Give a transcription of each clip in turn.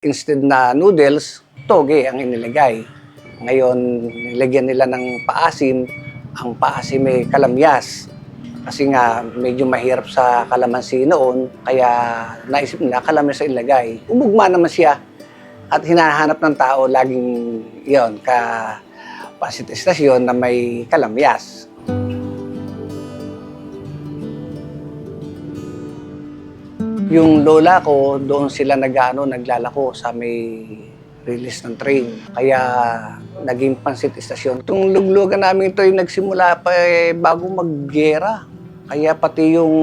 Instead na noodles, toge ang inilagay. Ngayon, nilagyan nila ng paasim. Ang paasim ay kalamyas. Kasi nga, medyo mahirap sa kalamansi noon, kaya naisip nila kalamyas ang ilagay. Umugma naman siya. At hinahanap ng tao laging yon ka pasit estasyon na may kalamyas. Yung lola ko, doon sila nag-ano, naglalako sa may release ng train. Kaya naging pansit istasyon. Itong luglugan namin ito yung nagsimula pa eh, bago maggera. Kaya pati yung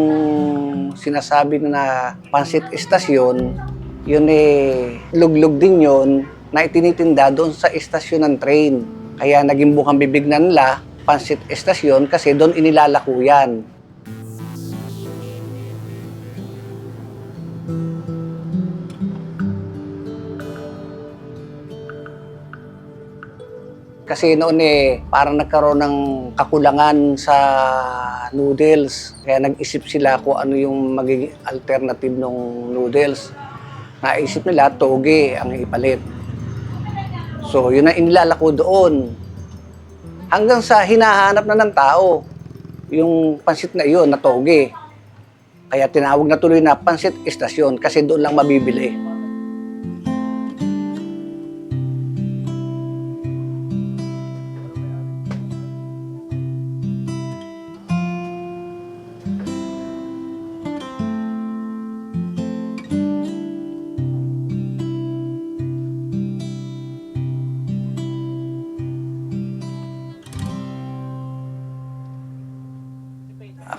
sinasabi na pansit istasyon, yun eh, luglug din yun na itinitinda doon sa istasyon ng train. Kaya naging bukang bibig na nila, pansit istasyon kasi doon inilalako yan. Kasi noon eh, parang nagkaroon ng kakulangan sa noodles. Kaya nag-isip sila kung ano yung magiging alternative ng noodles. Naisip nila, toge ang ipalit. So, yun ang inilalako doon. Hanggang sa hinahanap na ng tao yung pansit na iyon na toge. Kaya tinawag na tuloy na pansit istasyon kasi doon lang mabibili.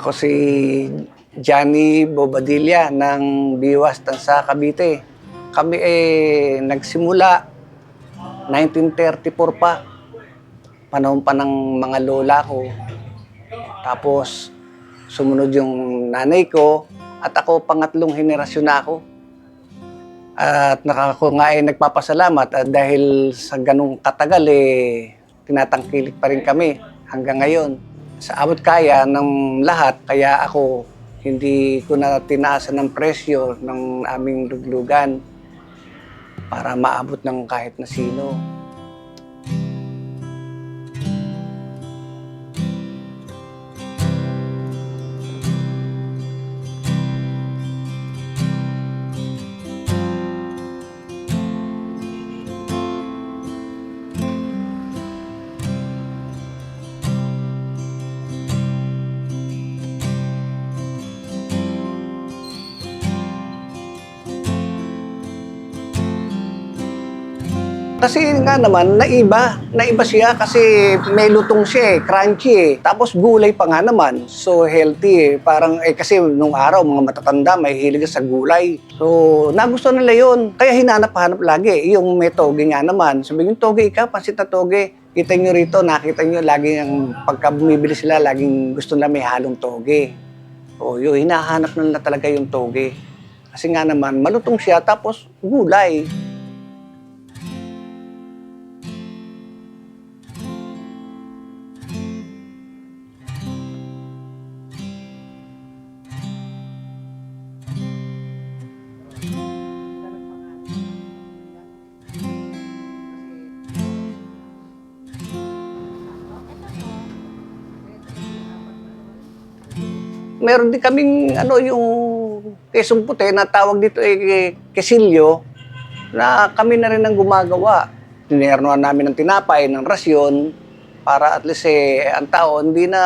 Ako si Johnny Bobadilla ng Biwas, Tansa, Cavite. Kami eh nagsimula 1934 pa. Panahon pa ng mga lola ko. Tapos sumunod yung nanay ko at ako pangatlong henerasyon na ako. At nakako nga ay nagpapasalamat at dahil sa ganung katagal eh tinatangkilik pa rin kami hanggang ngayon sa abot kaya ng lahat, kaya ako hindi ko na tinaasan ng presyo ng aming luglugan para maabot ng kahit na sino. Kasi nga naman, naiba. Naiba siya kasi may lutong siya eh, crunchy eh. Tapos gulay pa nga naman. So healthy eh. Parang eh kasi nung araw, mga matatanda, may hilig sa gulay. So nagustuhan nila yun. Kaya hinanap-hanap lagi. Yung may toge nga naman. Sabi yung toge ikaw, pansit na toge. Kita nyo rito, nakita nyo lagi yung pagka bumibili sila, laging gusto nila may halong toge. O yun, hinahanap na nila talaga yung toge. Kasi nga naman, malutong siya, tapos gulay. Meron din kaming ano yung kesong puti na tawag dito eh kesilyo na kami na rin ang gumagawa. Tinernoan namin ng tinapay, ng rasyon para at least eh, ang tao hindi na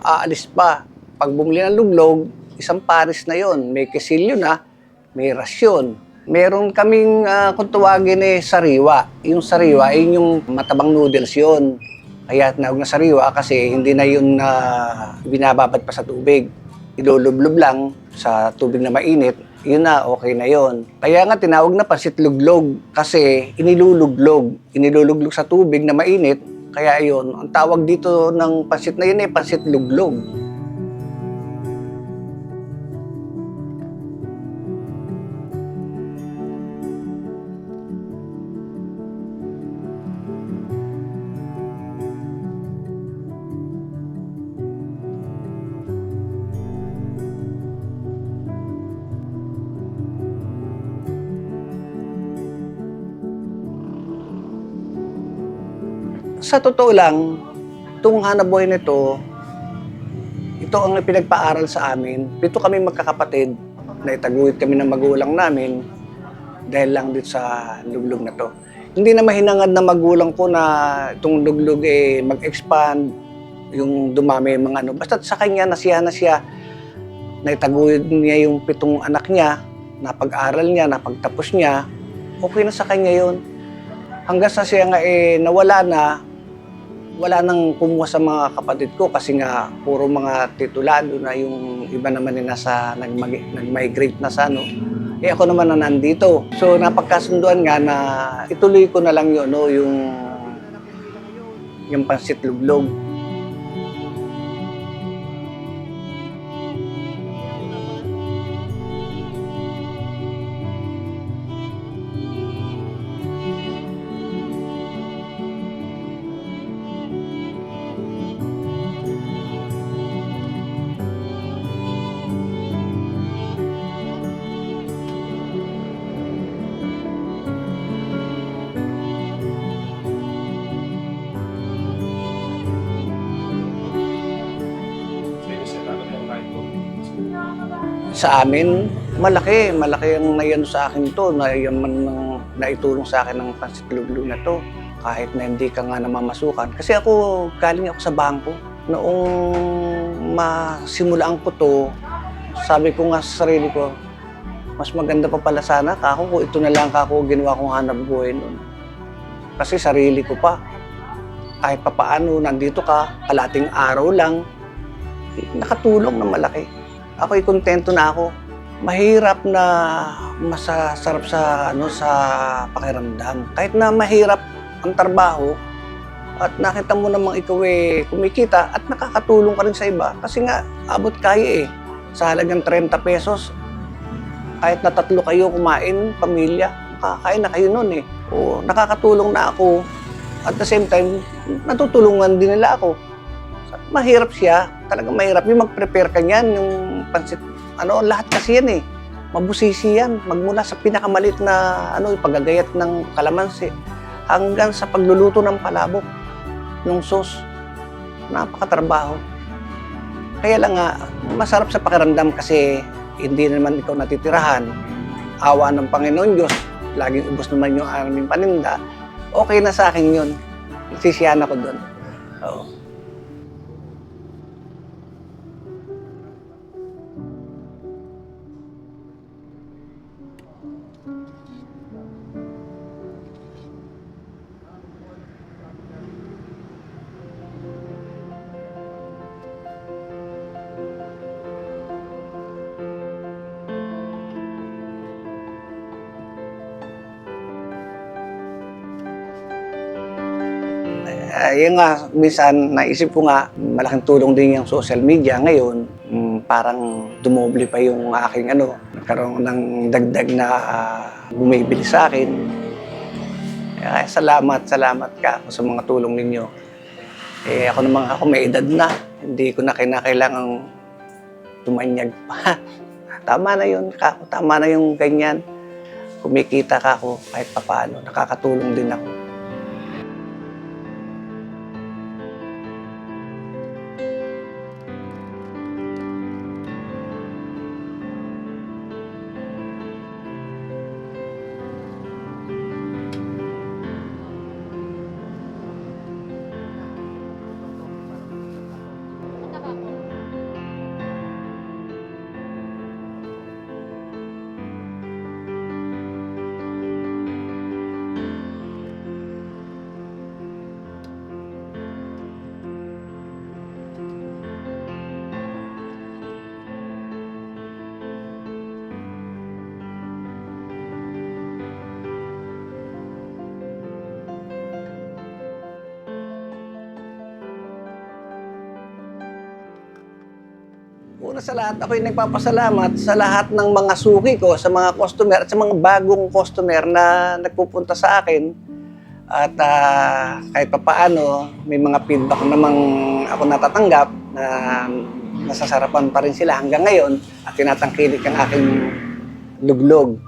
aalis pa. Pag bumili ng luglog, isang pares na yon May kesilyo na, may rasyon. Meron kaming uh, kung tawagin eh sariwa. Yung sariwa, yun yung matabang noodles yon kaya tinawag na sariwa kasi hindi na yun na binababad pa sa tubig. Ilulublob lang sa tubig na mainit, yun na, okay na yun. Kaya nga tinawag na pansit luglog kasi iniluluglog. Iniluluglog sa tubig na mainit, kaya yun, ang tawag dito ng pansit na yun eh, pansit Sa totoo lang, itong hanap buhay nito, ito ang pinagpaaral sa amin. Pito kami magkakapatid na itaguhit kami ng magulang namin dahil lang dito sa luglog na to. Hindi na mahinangad na magulang ko na itong luglog eh mag-expand, yung dumami mga ano. Basta sa kanya, nasiya na siya, naitaguyod niya yung pitong anak niya, napag-aral niya, napagtapos niya, okay na sa kanya yon Hanggang sa siya nga eh nawala na, wala nang kumuha sa mga kapatid ko kasi nga puro mga titulado na yung iba naman na nasa nagmag- nag-migrate na sa ano. Eh ako naman na nandito. So napagkasunduan nga na ituloy ko na lang yun, no, yung yung pansit luglog. Sa amin, malaki. Malaki ang nayan sa akin to. Nayaman ng naitulong sa akin ng pansit luglo na to. Kahit na hindi ka nga namamasukan. Kasi ako, galing ako sa bangko. Noong masimulaan ko to, sabi ko nga sa sarili ko, mas maganda pa pala sana kako kung ito na lang kako ginawa kong hanap buhay noon. Kasi sarili ko pa. Kahit pa paano, nandito ka, kalating araw lang, nakatulong na malaki ako'y kontento na ako. Mahirap na masasarap sa ano sa pakiramdam. Kahit na mahirap ang trabaho at nakita mo namang ikaw eh kumikita at nakakatulong ka rin sa iba kasi nga abot kaya eh. Sa halagang 30 pesos, kahit na tatlo kayo kumain, pamilya, kakain na kayo nun eh. O, nakakatulong na ako. At the same time, natutulungan din nila ako mahirap siya. Talaga mahirap. Yung mag-prepare ka niyan, yung pansit, ano, lahat kasi yan eh. Mabusisi yan. Magmula sa pinakamalit na, ano, yung paggagayat ng kalamansi hanggang sa pagluluto ng palabok, ng sauce. Napakatrabaho. Kaya lang nga, masarap sa pakiramdam kasi hindi naman ikaw natitirahan. Awa ng Panginoon Diyos, laging ubos naman yung aming paninda. Okay na sa akin yun. Sisiyan ako doon. Oo. Ayun nga, minsan naisip ko nga, malaking tulong din yung social media ngayon. Mm, parang dumoble pa yung aking ano, nagkaroon ng dagdag na ah, bumibili sa akin. Kaya salamat, salamat ka sa mga tulong ninyo. Eh ako naman ako may edad na, hindi ko na kinakailangang tumanyag pa. tama na yun, kako, tama na yung ganyan. Kumikita ka ako kahit papaano, nakakatulong din ako. Una sa lahat, ako'y nagpapasalamat sa lahat ng mga suki ko, sa mga customer at sa mga bagong customer na nagpupunta sa akin. At ah, kahit pa paano, may mga feedback namang ako natatanggap na nasasarapan pa rin sila hanggang ngayon at tinatangkilik ang aking luglog.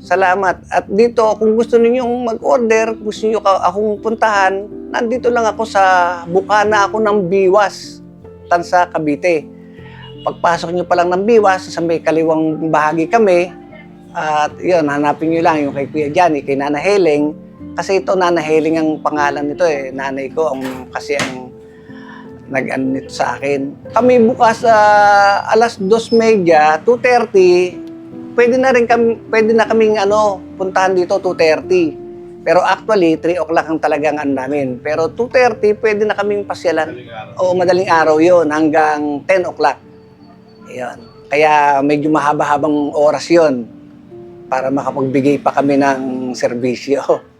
Salamat. At dito, kung gusto ninyong mag-order, gusto niyo akong puntahan, nandito lang ako sa bukana ako ng Biwas, Tansa, Cavite. Pagpasok niyo pa lang ng Biwas, sa may kaliwang bahagi kami, at yun, hanapin niyo lang yung kay Kuya Johnny, kay Nana Heling. Kasi ito, Nana Heling ang pangalan nito eh. Nanay ko, ang, kasi ang nag-ano nito sa akin. Kami bukas sa alas 2.30, 2.30, pwede na rin kami, pwede na kaming ano, puntahan dito 2.30. Pero actually, 3 o'clock ang talagang ano namin. Pero 2.30, pwede na kaming pasyalan. Oo, madaling araw yon hanggang 10 o'clock. Ayun. Kaya medyo mahaba-habang oras yon para makapagbigay pa kami ng serbisyo.